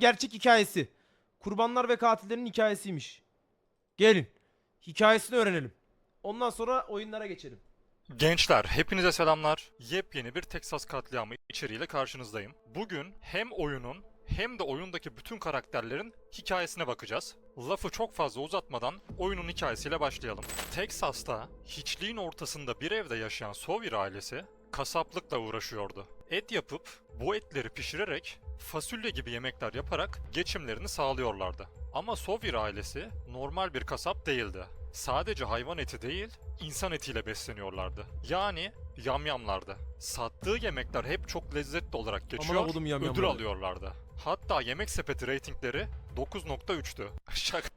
gerçek hikayesi. Kurbanlar ve katillerin hikayesiymiş. Gelin. Hikayesini öğrenelim. Ondan sonra oyunlara geçelim. Gençler, hepinize selamlar. Yepyeni bir Texas katliamı içeriğiyle karşınızdayım. Bugün hem oyunun hem de oyundaki bütün karakterlerin hikayesine bakacağız. Lafı çok fazla uzatmadan oyunun hikayesiyle başlayalım. Texas'ta hiçliğin ortasında bir evde yaşayan Sawyer ailesi kasaplıkla uğraşıyordu. Et yapıp bu etleri pişirerek fasulye gibi yemekler yaparak geçimlerini sağlıyorlardı. Ama Sawyer ailesi normal bir kasap değildi. Sadece hayvan eti değil, insan etiyle besleniyorlardı. Yani yamyamlardı. Sattığı yemekler hep çok lezzetli olarak geçiyor, yamyamları. ödül alıyorlardı. Hatta yemek sepeti reytingleri 9.3'tü. Şaka.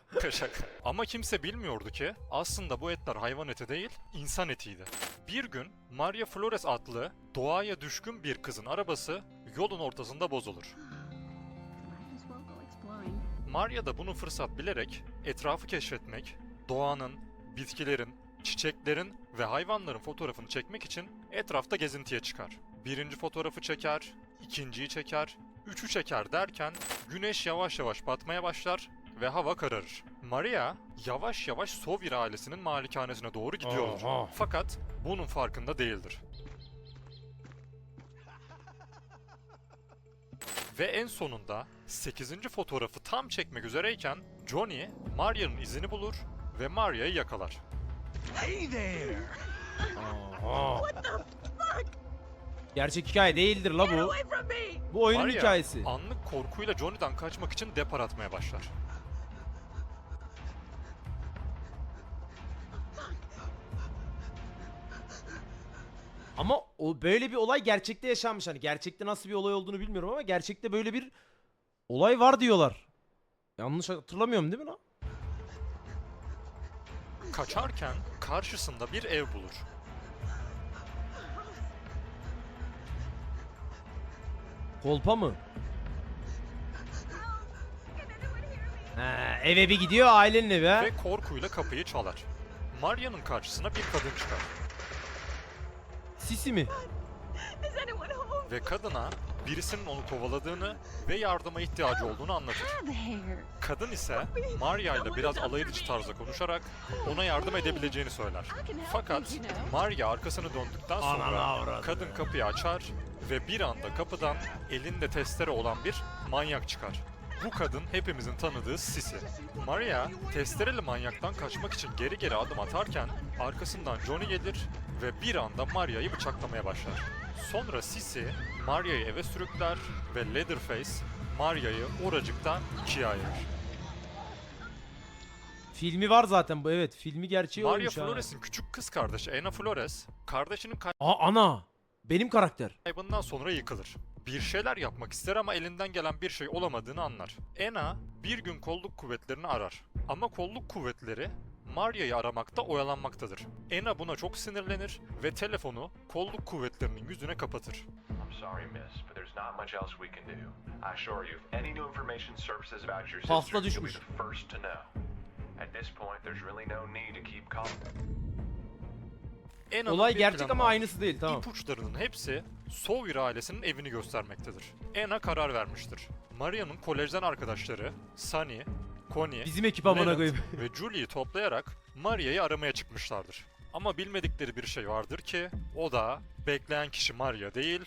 Ama kimse bilmiyordu ki aslında bu etler hayvan eti değil, insan etiydi. Bir gün Maria Flores adlı doğaya düşkün bir kızın arabası yolun ortasında bozulur. Maria da bunu fırsat bilerek etrafı keşfetmek, doğanın, bitkilerin, çiçeklerin ve hayvanların fotoğrafını çekmek için etrafta gezintiye çıkar. Birinci fotoğrafı çeker, ikinciyi çeker, üçü çeker derken güneş yavaş yavaş batmaya başlar ve hava kararır. Maria yavaş yavaş Sawyer ailesinin malikanesine doğru gidiyordur. Aha. Fakat bunun farkında değildir. Ve en sonunda 8. fotoğrafı tam çekmek üzereyken Johnny Maria'nın izini bulur ve Maria'yı yakalar. Aha. Gerçek hikaye değildir la bu. Bu oyunun Maria hikayesi. anlık korkuyla Johnny'den kaçmak için depar atmaya başlar. Ama o böyle bir olay gerçekte yaşanmış. Hani gerçekte nasıl bir olay olduğunu bilmiyorum ama gerçekte böyle bir olay var diyorlar. Yanlış hatırlamıyorum değil mi lan? Kaçarken karşısında bir ev bulur. Kolpa mı? Ha, eve bir gidiyor ailenin evi ha. ve korkuyla kapıyı çalar. Maria'nın karşısına bir kadın çıkar Sisi mi? Ve kadına birisinin onu kovaladığını ve yardıma ihtiyacı olduğunu anlatır. Kadın ise Maria ile biraz alay edici tarzda konuşarak ona yardım edebileceğini söyler. Fakat Maria arkasını döndükten sonra kadın kapıyı açar ve bir anda kapıdan elinde testere olan bir manyak çıkar. Bu kadın hepimizin tanıdığı Sisi. Maria, testereli manyaktan kaçmak için geri geri adım atarken arkasından Johnny gelir ve bir anda Maria'yı bıçaklamaya başlar. Sonra Sisi, Maria'yı eve sürükler ve Leatherface, Maria'yı oracıktan ikiye ayırır. Filmi var zaten bu evet. Filmi gerçeği Maria oymuş ha. Flores'in küçük kız kardeşi Anna Flores, kardeşinin Aa ana. Benim karakter. kaybından sonra yıkılır. Bir şeyler yapmak ister ama elinden gelen bir şey olamadığını anlar. Anna bir gün kolluk kuvvetlerini arar. Ama kolluk kuvvetleri Maria'yı aramakta oyalanmaktadır. Anna buna çok sinirlenir ve telefonu kolluk kuvvetlerinin yüzüne kapatır. Be düşmüş. the first to know. At this point, there's really no need to keep calling. Anna'nın Olay gerçek ama aynısı değil tamam. İpuçlarının hepsi Sawyer ailesinin evini göstermektedir. Anna karar vermiştir. Maria'nın kolejden arkadaşları Sunny, Connie, Bizim ekip amına Leonard koyayım. ve Julie'yi toplayarak Maria'yı aramaya çıkmışlardır. Ama bilmedikleri bir şey vardır ki o da bekleyen kişi Maria değil,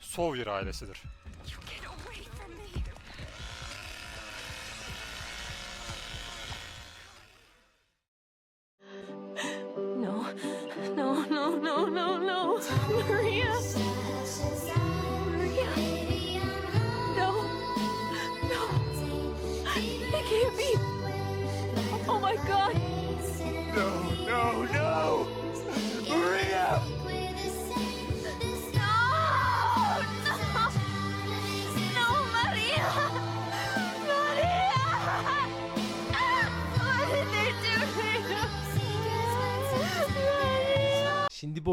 Sawyer ailesidir.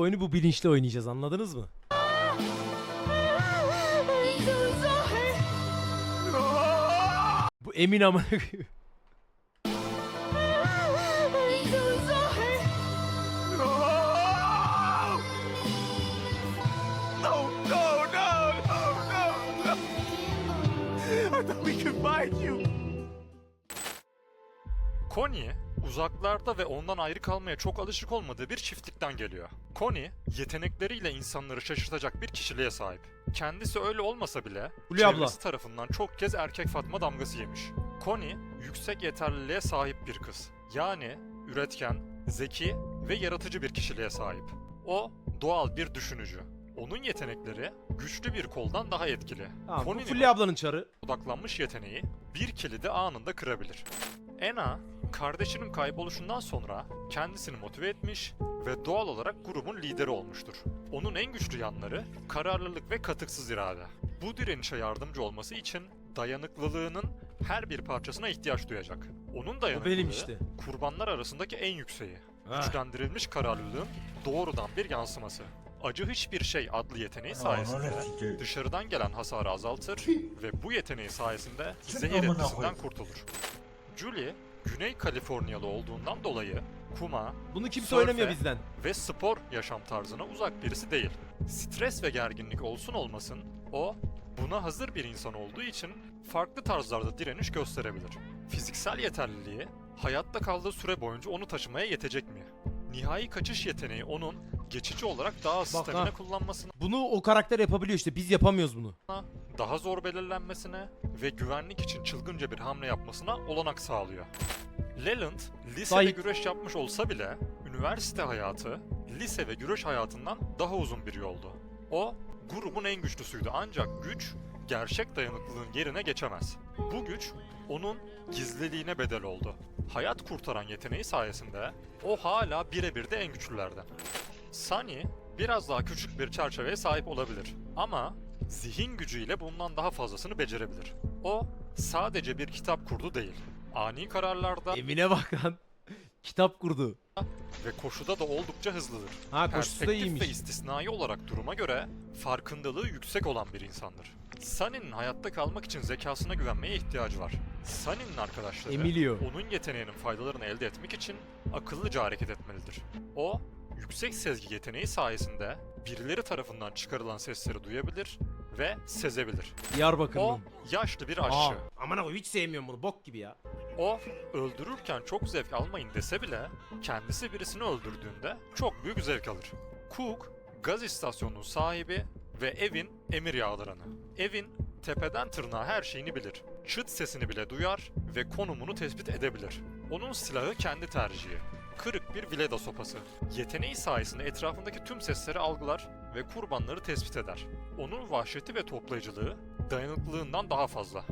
Oyunu bu bilinçle oynayacağız anladınız mı? Bu emin amına koyayım. Uzaklarda ve ondan ayrı kalmaya çok alışık olmadığı bir çiftlikten geliyor. Connie, yetenekleriyle insanları şaşırtacak bir kişiliğe sahip. Kendisi öyle olmasa bile, Hulya abla. çevresi tarafından çok kez erkek Fatma damgası yemiş. Connie, yüksek yeterliliğe sahip bir kız. Yani üretken, zeki ve yaratıcı bir kişiliğe sahip. O, doğal bir düşünücü. Onun yetenekleri güçlü bir koldan daha etkili. Tamam, bu Connie'nin Fulya ablanın çarı. odaklanmış yeteneği bir kilidi anında kırabilir. Ena, kardeşinin kayboluşundan sonra kendisini motive etmiş ve doğal olarak grubun lideri olmuştur. Onun en güçlü yanları kararlılık ve katıksız irade. Bu direnişe yardımcı olması için dayanıklılığının her bir parçasına ihtiyaç duyacak. Onun dayanıklılığı benim işte. kurbanlar arasındaki en yükseği. Ah. Güçlendirilmiş kararlılığın doğrudan bir yansıması. Acı hiçbir şey adlı yeteneği sayesinde dışarıdan gelen hasarı azaltır ve bu yeteneği sayesinde zehir etkisinden kurtulur. Julie, Güney Kaliforniyalı olduğundan dolayı kuma Bunu kimse Sörfe. oynamıyor bizden. ve spor yaşam tarzına uzak birisi değil. Stres ve gerginlik olsun olmasın, o buna hazır bir insan olduğu için farklı tarzlarda direniş gösterebilir. Fiziksel yeterliliği, hayatta kaldığı süre boyunca onu taşımaya yetecek mi? Nihai kaçış yeteneği onun geçici olarak daha az Bak stamina ha. kullanmasına Bunu o karakter yapabiliyor işte. Biz yapamıyoruz bunu. daha zor belirlenmesine ve güvenlik için çılgınca bir hamle yapmasına olanak sağlıyor. Leland, lisede Sahip. güreş yapmış olsa bile, üniversite hayatı, lise ve güreş hayatından daha uzun bir yoldu. O, grubun en güçlüsüydü ancak güç, gerçek dayanıklılığın yerine geçemez. Bu güç, onun gizliliğine bedel oldu. Hayat kurtaran yeteneği sayesinde, o hala birebir de en güçlülerden. Sunny biraz daha küçük bir çerçeveye sahip olabilir ama zihin gücüyle bundan daha fazlasını becerebilir. O sadece bir kitap kurdu değil. Ani kararlarda Emine bak lan. Kitap kurdu. Ve koşuda da oldukça hızlıdır. Ha koşusu da Perspektif ve iyiymiş. istisnai olarak duruma göre farkındalığı yüksek olan bir insandır. Sunny'nin hayatta kalmak için zekasına güvenmeye ihtiyacı var. Sunny'nin arkadaşları Emilio. onun yeteneğinin faydalarını elde etmek için akıllıca hareket etmelidir. O, yüksek sezgi yeteneği sayesinde birileri tarafından çıkarılan sesleri duyabilir ve sezebilir. O, Diyarbakır'ın. yaşlı bir aşçı. aman abi hiç sevmiyorum bunu. Bok gibi ya. O, öldürürken çok zevk almayın dese bile kendisi birisini öldürdüğünde çok büyük zevk alır. Cook, gaz istasyonunun sahibi ve evin emir yağdıranı. Evin tepeden tırnağa her şeyini bilir. Çıt sesini bile duyar ve konumunu tespit edebilir. Onun silahı kendi tercihi. Kırık bir vileda sopası. Yeteneği sayesinde etrafındaki tüm sesleri algılar ve kurbanları tespit eder. Onun vahşeti ve toplayıcılığı dayanıklılığından daha fazla.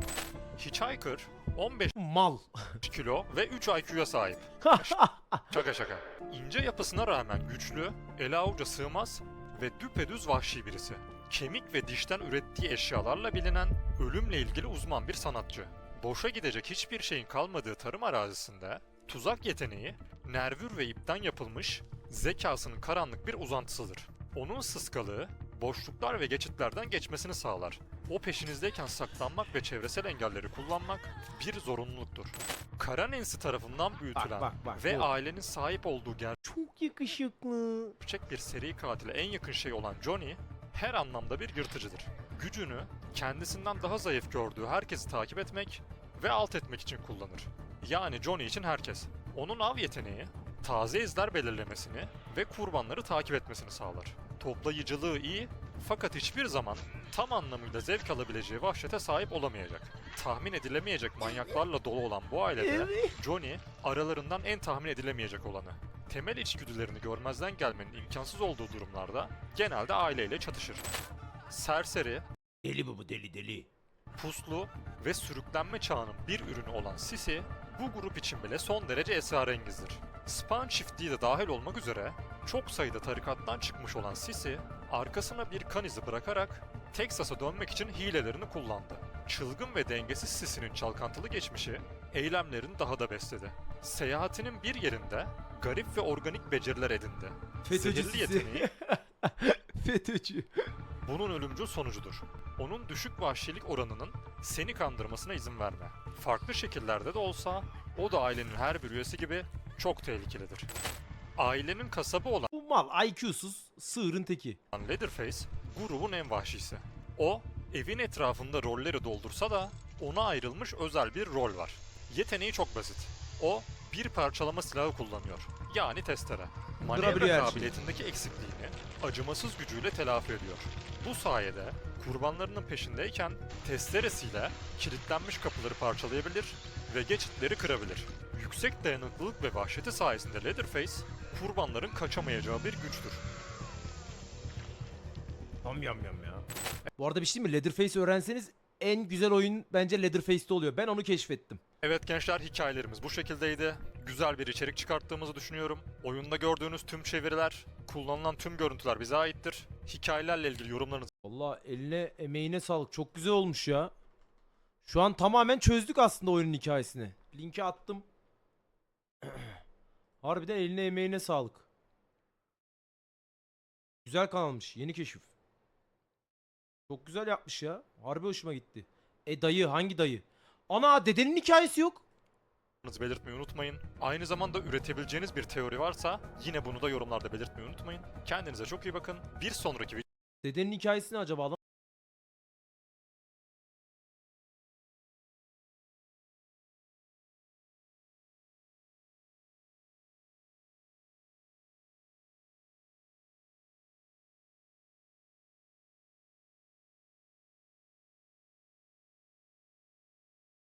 Hitchhiker 15 Mal. kilo ve 3 IQ'ya sahip. Şaka şaka. İnce yapısına rağmen güçlü, ele avuca sığmaz ve düpedüz vahşi birisi. Kemik ve dişten ürettiği eşyalarla bilinen ölümle ilgili uzman bir sanatçı. Boşa gidecek hiçbir şeyin kalmadığı tarım arazisinde tuzak yeteneği nervür ve ipten yapılmış zekasının karanlık bir uzantısıdır. Onun sıskalığı boşluklar ve geçitlerden geçmesini sağlar. O peşinizdeyken saklanmak ve çevresel engelleri kullanmak bir zorunluluktur. Kara Nancy tarafından büyütülen bak, bak, ve bu. ailenin sahip olduğu Çok yakışıklı. gerçek bir seri katile en yakın şey olan Johnny, her anlamda bir yırtıcıdır. Gücünü kendisinden daha zayıf gördüğü herkesi takip etmek ve alt etmek için kullanır. Yani Johnny için herkes. Onun av yeteneği, taze izler belirlemesini ve kurbanları takip etmesini sağlar. Toplayıcılığı iyi fakat hiçbir zaman tam anlamıyla zevk alabileceği vahşete sahip olamayacak. Tahmin edilemeyecek manyaklarla dolu olan bu ailede Johnny aralarından en tahmin edilemeyecek olanı. Temel içgüdülerini görmezden gelmenin imkansız olduğu durumlarda genelde aileyle çatışır. Serseri, Deli bu bu deli deli. puslu ve sürüklenme çağının bir ürünü olan Sisi, bu grup için bile son derece esrarengizdir. Span çiftliği de dahil olmak üzere çok sayıda tarikattan çıkmış olan Sisi, arkasına bir kan izi bırakarak Texas'a dönmek için hilelerini kullandı. Çılgın ve dengesiz Sisi'nin çalkantılı geçmişi, eylemlerini daha da besledi. Seyahatinin bir yerinde garip ve organik beceriler edindi. FETÖ'cü Sisi. yeteneği FETÖ'cü. bunun ölümcül sonucudur. Onun düşük vahşilik oranının seni kandırmasına izin verme. Farklı şekillerde de olsa o da ailenin her bir üyesi gibi çok tehlikelidir. Ailenin kasabı olan Bu mal IQ'suz sığırın teki. Leatherface grubun en vahşisi. O evin etrafında rolleri doldursa da ona ayrılmış özel bir rol var. Yeteneği çok basit. O bir parçalama silahı kullanıyor. Yani testere. Manevra kabiliyetindeki eksikliğini acımasız gücüyle telafi ediyor. Bu sayede kurbanlarının peşindeyken testeresiyle kilitlenmiş kapıları parçalayabilir ve geçitleri kırabilir. Yüksek dayanıklılık ve vahşeti sayesinde Leatherface, kurbanların kaçamayacağı bir güçtür. Yam yam yam ya. Bu arada bir şey mi? Leatherface öğrenseniz en güzel oyun bence Leatherface'te oluyor. Ben onu keşfettim. Evet gençler hikayelerimiz bu şekildeydi. Güzel bir içerik çıkarttığımızı düşünüyorum. Oyunda gördüğünüz tüm çeviriler, kullanılan tüm görüntüler bize aittir. Hikayelerle ilgili yorumlarınızı Allah eline emeğine sağlık. Çok güzel olmuş ya. Şu an tamamen çözdük aslında oyunun hikayesini. Linki attım. Harbiden eline emeğine sağlık. Güzel kanalmış. Yeni keşif. Çok güzel yapmış ya. Harbi hoşuma gitti. E dayı hangi dayı? Ana dedenin hikayesi yok. belirtmeyi unutmayın. Aynı zamanda üretebileceğiniz bir teori varsa yine bunu da yorumlarda belirtmeyi unutmayın. Kendinize çok iyi bakın. Bir sonraki Dedenin hikayesi ne acaba lan?